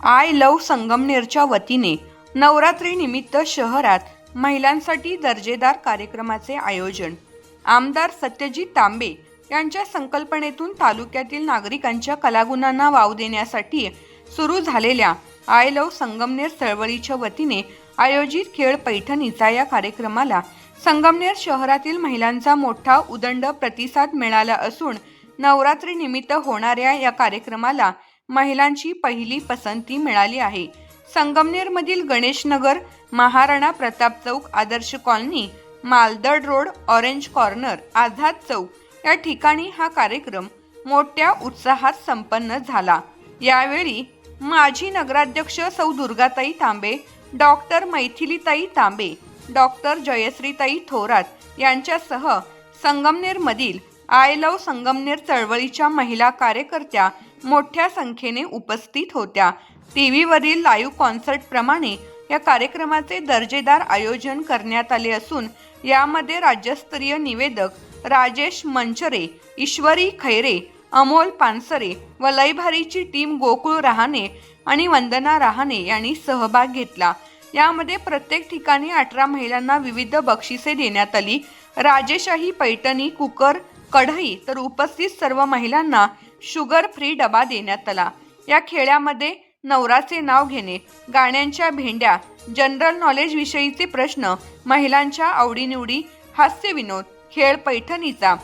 I love संगमनेरच्या वतीने नवरात्रीनिमित्त शहरात महिलांसाठी दर्जेदार कार्यक्रमाचे आयोजन. आमदार सत्यजित तांबे यांच्या संकल्पनेतून तालुक्यातील नागरिकांच्या कलागुणांना वाव देण्यासाठी सुरू झालेल्या आय लव संगमनेर चळवळीच्या वतीने आयोजित खेळ पैठणीचा या कार्यक्रमाला संगमनेर शहरातील महिलांचा मोठा उदंड प्रतिसाद मिळाला असून नवरात्रीनिमित्त होणाऱ्या या कार्यक्रमाला महिलांची पहिली पसंती मिळाली आहे. संगमनेरमधील Ganeshnagar Maharana Pratap Chowk Adarsh colony Maldad road orange corner Azad Chowk या ठिकाणी हा कार्यक्रम मोठ्या उत्साहात संपन्न झाला. यावेळी माजी नगराध्यक्ष सौ दुर्गाताई तांबे डॉक्टर मैथिलीताई तांबे डॉक्टर जयश्रीताई थोरात यांच्यासह संगमनेरमधील आय लव संगमनेर चळवळीच्या महिला कार्यकर्त्या मोठ्या संख्येने उपस्थित होत्या. टी व्हीवरील लाईव्ह कॉन्सर्टप्रमाणे या कार्यक्रमाचे दर्जेदार आयोजन करण्यात आले असून यामध्ये राज्यस्तरीय निवेदक राजेश मंचरे ईश्वरी खैरे अमोल पानसरे व लयभारीची टीम गोकुळ रहाणे आणि वंदना रहाणे यांनी सहभाग घेतला. यामध्ये प्रत्येक ठिकाणी अठरा महिलांना विविध बक्षिसे देण्यात आली. राजेशाही पैठणी कुकर कढई तर उपस्थित सर्व महिलांना शुगर फ्री डबा देण्यात आला. या खेळामध्ये नवराचे नाव घेणे गाण्यांच्या भेंड्या जनरल नॉलेज विषयीचे प्रश्न महिलांच्या आवडीनिवडी हास्य विनोद खेळ पैठणीचा.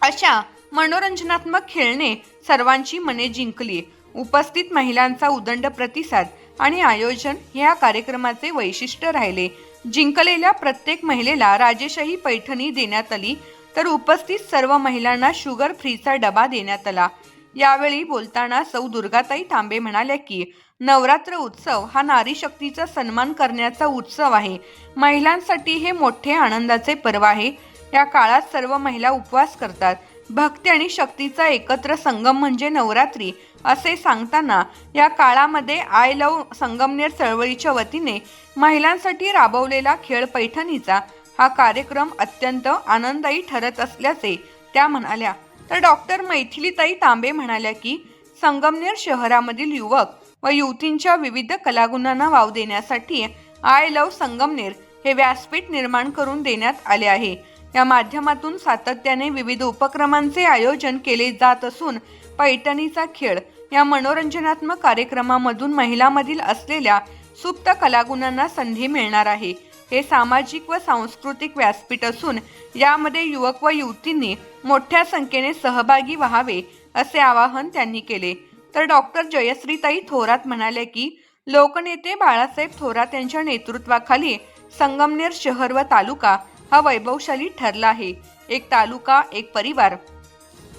अशा मनोरंजनात्मक खेळणे सर्वांची मने जिंकली. उपस्थित महिलांचा उदंड प्रतिसाद आणि आयोजन ह्या या कार्यक्रमाचे वैशिष्ट्य राहिले. जिंकलेल्या प्रत्येक महिलेला राजेशाही पैठणी देण्यात आली. तर उपस्थित सर्व महिलांना शुगर फ्रीचा डबा देण्यात आला. यावेळी बोलताना सौ दुर्गाताई तांबे म्हणाल्या की नवरात्र उत्सव हा नारी शक्तीचा सन्मान करण्याचा उत्सव आहे. महिलांसाठी हे मोठे आनंदाचे पर्व आहे. या काळात सर्व महिला उपवास करतात. भक्ती आणि शक्तीचा एकत्र संगम म्हणजे नवरात्री. असे सांगताना या काळामध्ये आय लव संगमनेर चळवळीच्या वतीने महिलांसाठी राबवलेला खेळ पैठणीचा हा कार्यक्रम अत्यंत आनंददायी ठरत असल्याचे त्या म्हणाल्या. तर डॉक्टर मैथिलीताई तांबे म्हणाल्या की संगमनेर शहरामधील युवक व युवतींच्या विविध कलागुणांना वाव देण्यासाठी आय लव संगमनेर हे व्यासपीठ निर्माण करून देण्यात आले आहे. या माध्यमातून सातत्याने विविध उपक्रमांचे आयोजन केले जात असून पैठणीचा खेळ या मनोरंजनात्मक कार्यक्रमामधून महिलांमधील असलेल्या सुप्त कलागुणांना संधी मिळणार आहे. हे सामाजिक व सांस्कृतिक व्यासपीठ असून यामध्ये युवक व युवतींनी मोठ्या संख्येने सहभागी व्हावे असे आवाहन त्यांनी केले. तर डॉक्टर जयश्रीताई थोरात म्हणाले की लोकनेते बाळासाहेब थोरात यांच्या नेतृत्वाखाली संगमनेर शहर व तालुका हा वैभवशाली ठरला आहे. एक तालुका एक परिवार.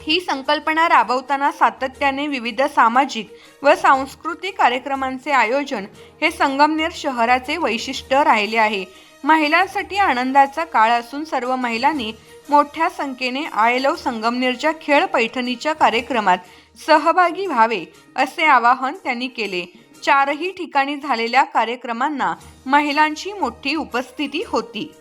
ही संकल्पना राबवताना सातत्याने विविध सामाजिक व सांस्कृतिक कार्यक्रमांचे आयोजन हे संगमनेर शहराचे वैशिष्ट्य राहिले आहे. महिलांसाठी आनंदाचा काळ असून सर्व महिलांनी मोठ्या संख्येने आयलव संगमनेरच्या खेळ पैठणीच्या कार्यक्रमात सहभागी व्हावे असे आवाहन त्यांनी केले. चारही ठिकाणी झालेल्या कार्यक्रमांना महिलांची मोठी उपस्थिती होती.